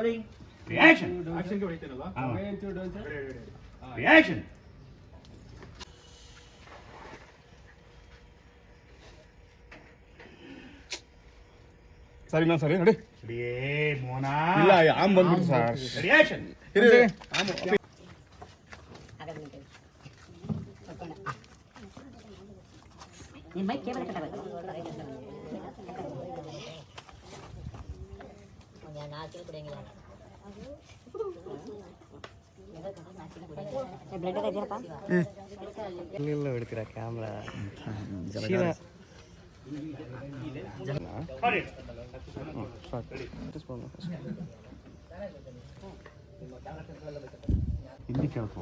Rolling reaction ಆಕ್ಷನ್ಗೆ ಹೊಡಿತೀರಲ್ಲ reaction ಸರಿ ನಾ ಸರಿ ನೋಡಿ ಏ ಮೋನಾ ಇಲ್ಲ ಆಮ್ ಬಂದ್ಬಿಟ್ಟು ಸರ್ ರಿಯಾಕ್ಷನ್ ಇರಿ ನಿನ್ ಮೈ ಕೇಬಲ್ ಕಟ್ಟಬೇಕು ಬ್ಲಡ್ ಇದೆಯಪ್ಪ ಇಲ್ಲ ಬಿಡ್ತೀರಾ ಕ್ಯಾಮ್ರಾ ಹಿಂದಿ ಕೇಳ್ಕೊ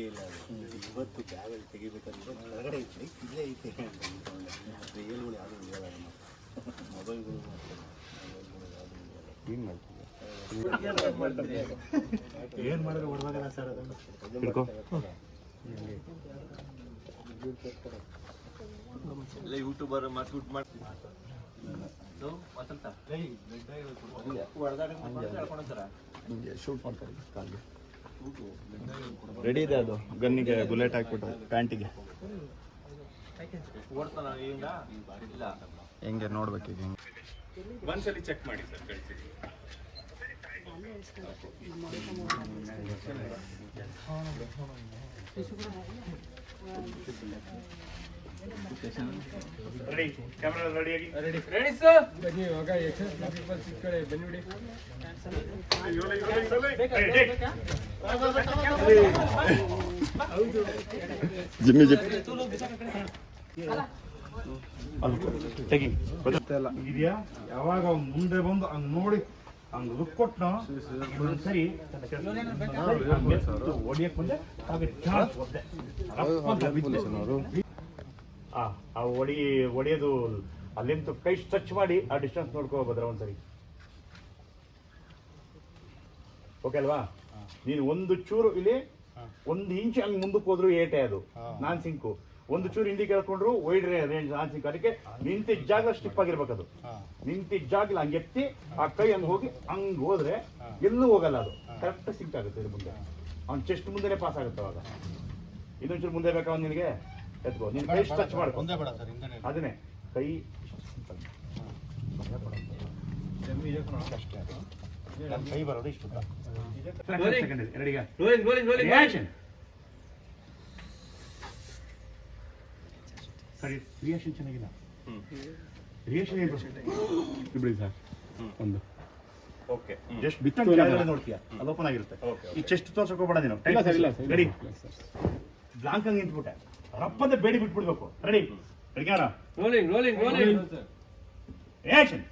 ಇವತ್ತು ಬ್ಯಾಗಲ್ಲಿ ತೆಗಿಬೇಕಂದ್ರೆ ಹೊರಗಡೆ ಐತೆ ಇಲ್ಲೇ ಐತೆ ರಿಯಲ್ಗಳು ಯಾವುದೂ ಹೇಳಲ್ಲ ಮೊಬೈಲ್ಗಳು ಏನು ಮಾಡಿದ್ರೆ ಹೊಡೆದಾಗಲ್ಲ ಸರ್ ಅದನ್ನು? ಎಲ್ಲ ಯೂಟ್ಯೂಬರ್ ಮಾಡ್ಬಿಟ್ಟು ಸರ್ ಶೂಟ್ ಮಾಡ್ತಾರೆ ಕಾಲ್ಗೆ. ರೆಡಿ ಇದೆ ಅದು. ಗನ್ನಿಗೆ ಬುಲೆಟ್ ಹಾಕ್ಬಿಟ್ಟು, ಪ್ಯಾಂಟಿಗೆ. ಹೆಂಗೆ ನೋಡ್ಬೇಕು ಈಗ ಹೆಂಗೆ? ಒಂದ್ಸಲಿ ಚೆಕ್ ಮಾಡಿ ಸರ್, ಕಳಿಸಿ. ಜಿಮ್ಮಿ ಇದೆಯಾ ಯಾವಾಗ ಅವ್ ಮುಂದೆ ಬಂದು ಹಂಗ್ ನೋಡಿ ಹಂಗ್ ರುಕ್ ಕೊಟ್ಟ ಸರಿ ಹೊಡಿಯಕ್ ಮುಂದೆ ಆ ಆ ಹೊಡಿ ಹೊಡಿಯೋದು ಅಲ್ಲಿಂದ ಕೈ ಸ್ಟ್ರೆಚ್ ಮಾಡಿ ಆ ಡಿಸ್ಟೆನ್ಸ್ ನೋಡ್ಕೋಬೋದ್ರ ಒಂದ್ಸರಿ. ಓಕೆ ಅಲ್ವಾ? ನೀನು ಒಂದು ಚೂರು ಇಲ್ಲಿ ಒಂದು ಇಂಚ್ ಹಂಗೆ ಮುಂದಕ್ಕೆ ಹೋದ್ರು ಏಟೆ ಅದು ನಾನ್ ಸಿಂಕು ಒಂದು ಚೂರು ಹಿಂದಿ ಕೇಳ್ಕೊಂಡ್ರು ವೈಡ್ ರೇಂಜ್ ನಾನ್ ಸಿಂಕ್ ಅದಕ್ಕೆ ನಿಂತಿದ್ದ ಜಾಗ ಸ್ಟಿಪ್ ಆಗಿರ್ಬೇಕು ಅದು. ನಿಂತಿದ್ದ ಜಾಗ ಹಂಗೆ ಎತ್ತಿ ಆ ಕೈ ಹಂಗೆ ಹೋಗಿ ಹಂಗ್ ಹೋದ್ರೆ ಎಲ್ಲೂ ಹೋಗಲ್ಲ ಅದು. ಕರೆಕ್ಟ್ ಸಿಂಕ್ ಆಗುತ್ತೆ ಇದು ಮುಂದೆ. ಅವ್ನ ಚೆಸ್ಟ್ ಮುಂದೆನೆ ಪಾಸ್ ಆಗುತ್ತೆ ಅವಾಗ. ಇನ್ನೊಂಚೂರು ಮುಂದೆ ಬೇಕಾ ನಿನಗೆ? ಎತ್ಕೋ. ನೀನು ಕೈ ಟಚ್ ಮಾಡ್ಕೊ ಒಂದೇ ಬೇಡ ಸರ್ ಹಿಂದೆ ಅದನ್ನೇ ಕೈ ಕೈ ಬರೋದು ಇಷ್ಟು ಸರಿ ರಿಯಾಕ್ಷನ್ ಚೆನ್ನಾಗಿಲ್ಲ ರಿಯಾಕ್ಷನ್ ಏನು ಬಿಡಿ ಸರ್ ಒಂದು. ಓಕೆ ಜಸ್ಟ್ ಬಿತ್ತಂಗ್ ಕೆಳಗಡೆ ನೋಡ್ತೀಯ ಅದು ಓಪನ್ ಆಗಿರುತ್ತೆ ಈ ಚೆಸ್ಟ್ ತೋರ್ಸಕ್ಕೆ ಹೋಗ್ಬೇಡ ನೀನು ರೆಡಿ ಬ್ಲಾಂಕ್ ಹಂಗೆ ನಿಂತ್ಬಿಟ್ಟೆ ರಪ್ಪಂದ ಬೇಡಿ ಬಿಟ್ಬಿಡ್ಬೇಕು. ರೆಡಿ ರೆಡಿಗಾರ ರೋಲಿಂಗ್ ರೋಲಿಂಗ್ ರೋಲಿಂಗ್ ರಿಯಾಕ್ಷನ್